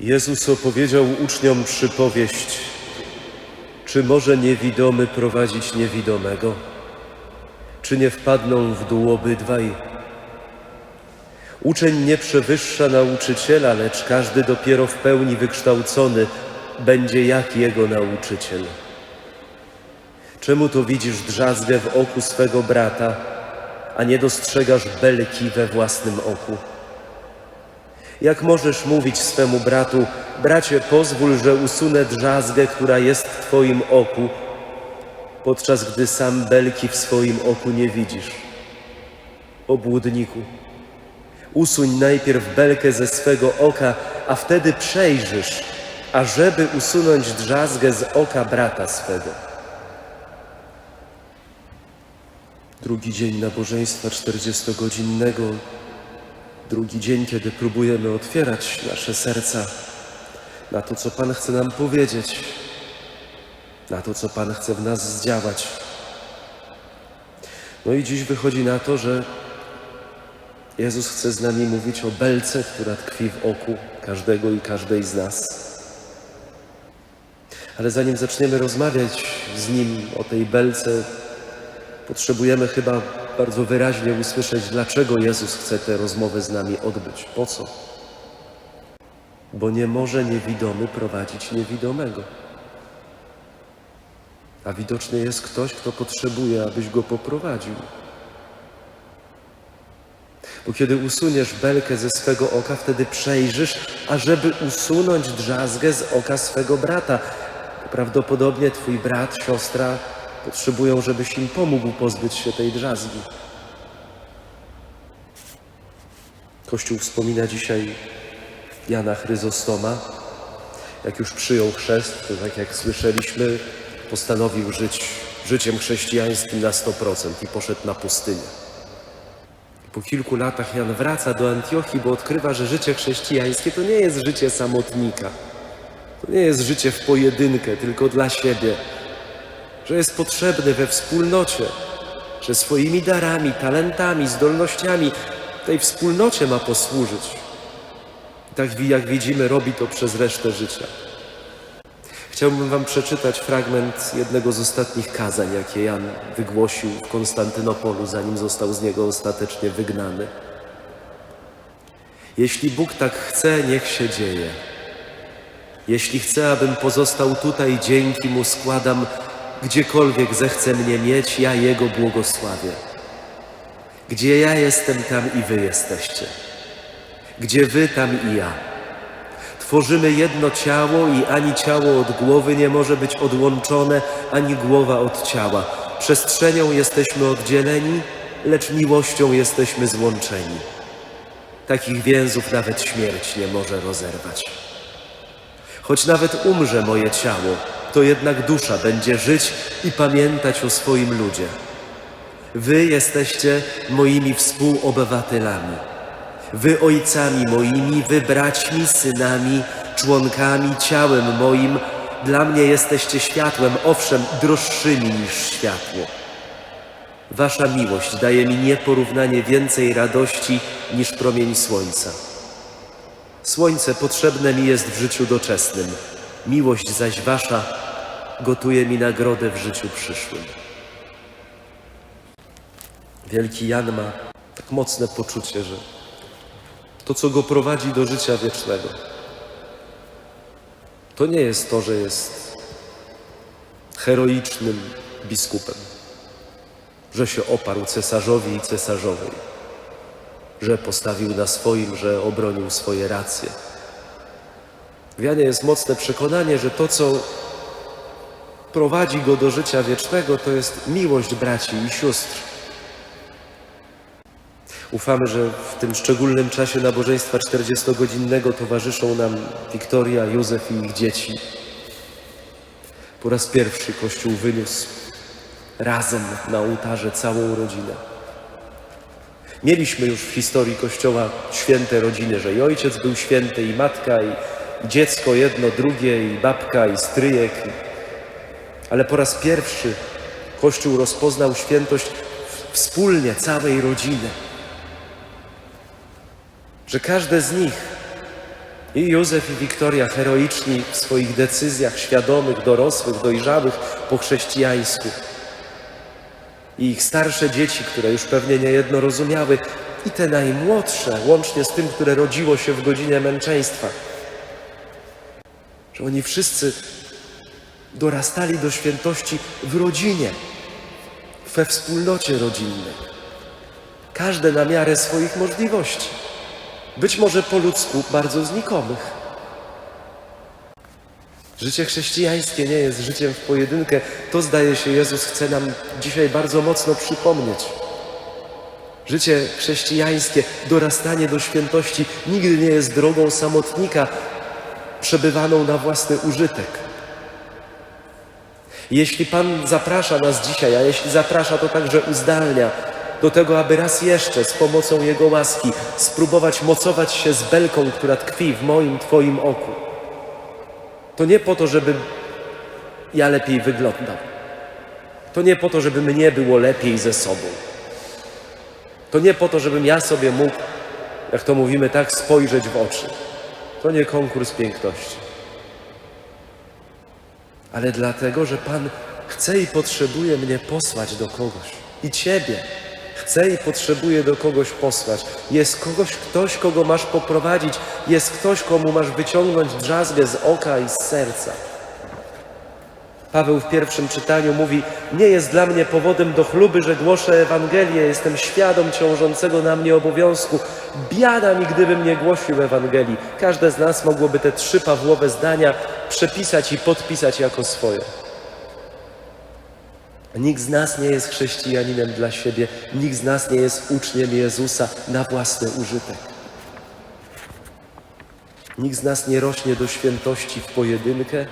Jezus opowiedział uczniom przypowieść, czy może niewidomy prowadzić niewidomego? Czy nie wpadną w dół obydwaj? Uczeń nie przewyższa nauczyciela, lecz każdy dopiero w pełni wykształcony będzie jak jego nauczyciel. Czemu to widzisz drzazgę w oku swego brata, a nie dostrzegasz belki we własnym oku? Jak możesz mówić swemu bratu, bracie, pozwól, że usunę drzazgę, która jest w twoim oku, podczas gdy sam belki w swoim oku nie widzisz? Obłudniku, usuń najpierw belkę ze swego oka, a wtedy przejrzysz, ażeby usunąć drzazgę z oka brata swego. Drugi dzień nabożeństwa 40-godzinnego drugi dzień, kiedy próbujemy otwierać nasze serca na to, co Pan chce nam powiedzieć, na to, co Pan chce w nas zdziałać. No i dziś wychodzi na to, że Jezus chce z nami mówić o belce, która tkwi w oku każdego i każdej z nas. Ale zanim zaczniemy rozmawiać z Nim o tej belce, potrzebujemy chyba bardzo wyraźnie usłyszeć, dlaczego Jezus chce tę rozmowę z nami odbyć. Po co? Bo nie może niewidomy prowadzić niewidomego. A widocznie jest ktoś, kto potrzebuje, abyś go poprowadził. Bo kiedy usuniesz belkę ze swego oka, wtedy przejrzysz, ażeby usunąć drzazgę z oka swego brata. Prawdopodobnie twój brat, siostra potrzebują, żebyś im pomógł pozbyć się tej drzazgi. Kościół wspomina dzisiaj Jana Chryzostoma. Jak już przyjął chrzest, to tak jak słyszeliśmy, postanowił żyć życiem chrześcijańskim na 100% i poszedł na pustynię. Po kilku latach Jan wraca do Antiochii, bo odkrywa, że życie chrześcijańskie to nie jest życie samotnika. To nie jest życie w pojedynkę, tylko dla siebie. Że jest potrzebny we wspólnocie, że swoimi darami, talentami, zdolnościami tej wspólnocie ma posłużyć. I tak jak widzimy, robi to przez resztę życia. Chciałbym Wam przeczytać fragment jednego z ostatnich kazań, jakie Jan wygłosił w Konstantynopolu, zanim został z niego ostatecznie wygnany. Jeśli Bóg tak chce, niech się dzieje. Jeśli chce, abym pozostał tutaj, dzięki Mu składam, gdziekolwiek zechce mnie mieć, ja Jego błogosławię. Gdzie ja jestem, tam i Wy jesteście. Gdzie Wy, tam i ja. Tworzymy jedno ciało i ani ciało od głowy nie może być odłączone, ani głowa od ciała. Przestrzenią jesteśmy oddzieleni, lecz miłością jesteśmy złączeni. Takich więzów nawet śmierć nie może rozerwać. Choć nawet umrze moje ciało, to jednak dusza będzie żyć i pamiętać o swoim ludzie. Wy jesteście moimi współobywatelami. Wy ojcami moimi, wy braćmi, synami, członkami, ciałem moim. Dla mnie jesteście światłem, owszem, droższymi niż światło. Wasza miłość daje mi nieporównanie więcej radości niż promień słońca. Słońce potrzebne mi jest w życiu doczesnym, miłość zaś wasza gotuje mi nagrodę w życiu przyszłym. Wielki Jan ma tak mocne poczucie, że to, co go prowadzi do życia wiecznego, to nie jest to, że jest heroicznym biskupem, że się oparł cesarzowi i cesarzowej, że postawił na swoim, że obronił swoje racje. W Janie jest mocne przekonanie, że to, co prowadzi go do życia wiecznego, to jest miłość braci i sióstr. Ufamy, że w tym szczególnym czasie nabożeństwa 40-godzinnego towarzyszą nam Wiktoria, Józef i ich dzieci. Po raz pierwszy Kościół wyniósł razem na ołtarze całą rodzinę. Mieliśmy już w historii Kościoła święte rodziny, że i ojciec był święty, i matka, i dziecko jedno, drugie, i babka, i stryjek. Ale po raz pierwszy Kościół rozpoznał świętość wspólnie całej rodziny. Że każde z nich I Józef i Wiktoria heroiczni w swoich decyzjach świadomych, dorosłych, dojrzałych po chrześcijańsku. I ich starsze dzieci, które już pewnie niejedno rozumiały, i te najmłodsze, łącznie z tym, które rodziło się w godzinie męczeństwa. Że oni wszyscy dorastali do świętości w rodzinie, we wspólnocie rodzinnej. Każde na miarę swoich możliwości. Być może po ludzku bardzo znikomych. Życie chrześcijańskie nie jest życiem w pojedynkę. To zdaje się Jezus chce nam dzisiaj bardzo mocno przypomnieć. Życie chrześcijańskie, dorastanie do świętości nigdy nie jest drogą samotnika przebywaną na własny użytek. Jeśli Pan zaprasza nas dzisiaj, a jeśli zaprasza, to także uzdalnia do tego, aby raz jeszcze z pomocą Jego łaski spróbować mocować się z belką, która tkwi w moim, Twoim oku. To nie po to, żeby ja lepiej wyglądał. To nie po to, żeby mnie było lepiej ze sobą. To nie po to, żebym ja sobie mógł, jak to mówimy tak, spojrzeć w oczy. To nie konkurs piękności. Ale dlatego, że Pan chce i potrzebuje mnie posłać do kogoś. I Ciebie chce i potrzebuje do kogoś posłać. Jest kogoś, ktoś, kogo masz poprowadzić. Jest ktoś, komu masz wyciągnąć drzazgę z oka i z serca. Paweł w pierwszym czytaniu mówi: Nie jest dla mnie powodem do chluby, że głoszę Ewangelię, jestem świadom ciążącego na mnie obowiązku. Biada mi, gdybym nie głosił Ewangelii. Każde z nas mogłoby te trzy Pawłowe zdania przepisać i podpisać jako swoje. Nikt z nas nie jest chrześcijaninem dla siebie, nikt z nas nie jest uczniem Jezusa na własny użytek. Nikt z nas nie rośnie do świętości w pojedynkę,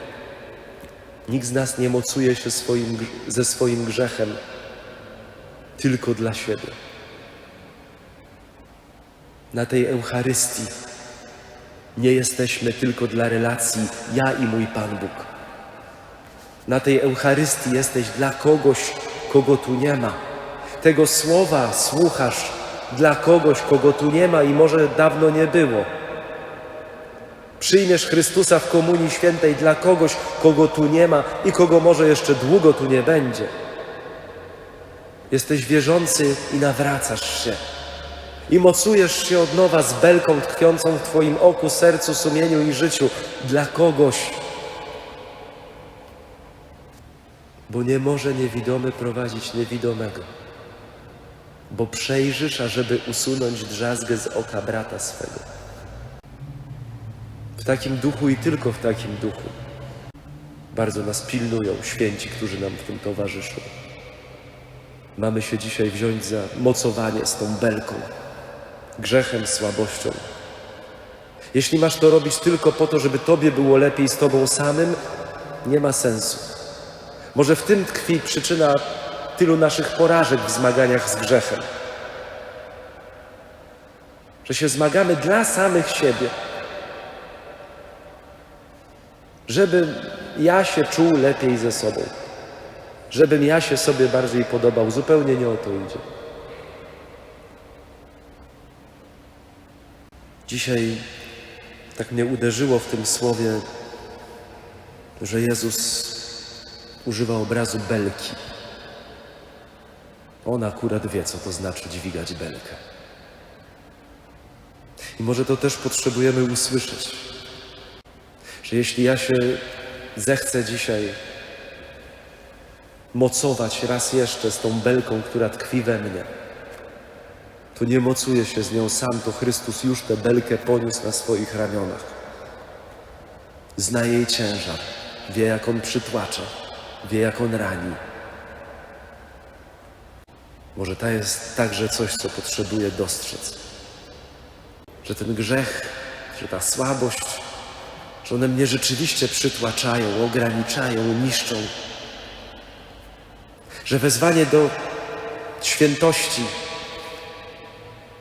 Nikt z nas nie mocuje się swoim, ze swoim grzechem tylko dla siebie. Na tej Eucharystii nie jesteśmy tylko dla relacji ja i mój Pan Bóg. Na tej Eucharystii jesteś dla kogoś, kogo tu nie ma. Tego słowa słuchasz dla kogoś, kogo tu nie ma i może dawno nie było. Przyjmiesz Chrystusa w Komunii Świętej dla kogoś, kogo tu nie ma i kogo może jeszcze długo tu nie będzie. Jesteś wierzący i nawracasz się. I mocujesz się od nowa z belką tkwiącą w Twoim oku, sercu, sumieniu i życiu dla kogoś. Bo nie może niewidomy prowadzić niewidomego. Bo przejrzysz, ażeby usunąć drzazgę z oka brata swego takim duchu i tylko w takim duchu. Bardzo nas pilnują święci, którzy nam w tym towarzyszą. Mamy się dzisiaj wziąć za mocowanie z tą belką, grzechem, słabością. Jeśli masz to robić tylko po to, żeby Tobie było lepiej z Tobą samym, nie ma sensu. Może w tym tkwi przyczyna tylu naszych porażek w zmaganiach z grzechem. Że się zmagamy dla samych siebie żebym ja się czuł lepiej ze sobą, żebym ja się sobie bardziej podobał. Zupełnie nie o to idzie. Dzisiaj tak mnie uderzyło w tym słowie, że Jezus używa obrazu belki. On akurat wie, co to znaczy dźwigać belkę. I może to też potrzebujemy usłyszeć że jeśli ja się zechcę dzisiaj mocować raz jeszcze z tą belką, która tkwi we mnie, to nie mocuję się z nią sam, to Chrystus już tę belkę poniósł na swoich ramionach. Zna jej ciężar, wie jak on przytłacza, wie jak on rani. Może to jest także coś, co potrzebuję dostrzec. Że ten grzech, że ta słabość, że one mnie rzeczywiście przytłaczają, ograniczają, niszczą. Że wezwanie do świętości,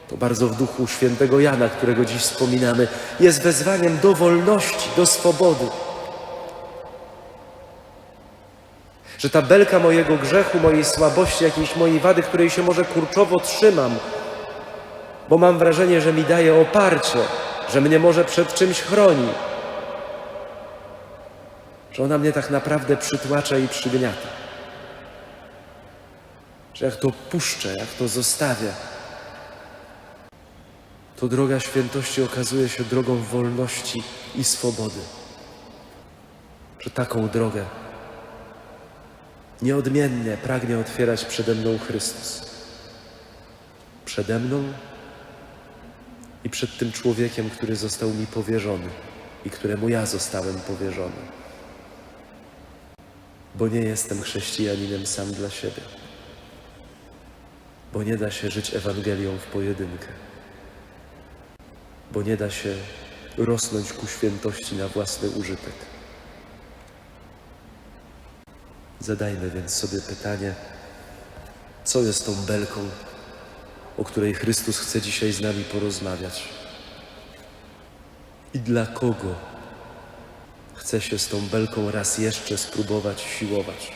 to bardzo w duchu świętego Jana, którego dziś wspominamy, jest wezwaniem do wolności, do swobody. Że ta belka mojego grzechu, mojej słabości, jakiejś mojej wady, której się może kurczowo trzymam, bo mam wrażenie, że mi daje oparcie, że mnie może przed czymś chroni, że ona mnie tak naprawdę przytłacza i przygniata. Że jak to puszczę, jak to zostawię, to droga świętości okazuje się drogą wolności i swobody. Że taką drogę nieodmiennie pragnie otwierać przede mną Chrystus. Przede mną i przed tym człowiekiem, który został mi powierzony i któremu ja zostałem powierzony. Bo nie jestem chrześcijaninem sam dla siebie. Bo nie da się żyć Ewangelią w pojedynkę. Bo nie da się rosnąć ku świętości na własny użytek. Zadajmy więc sobie pytanie, co jest tą belką, o której Chrystus chce dzisiaj z nami porozmawiać? I dla kogo chce się z tą belką raz jeszcze spróbować siłować?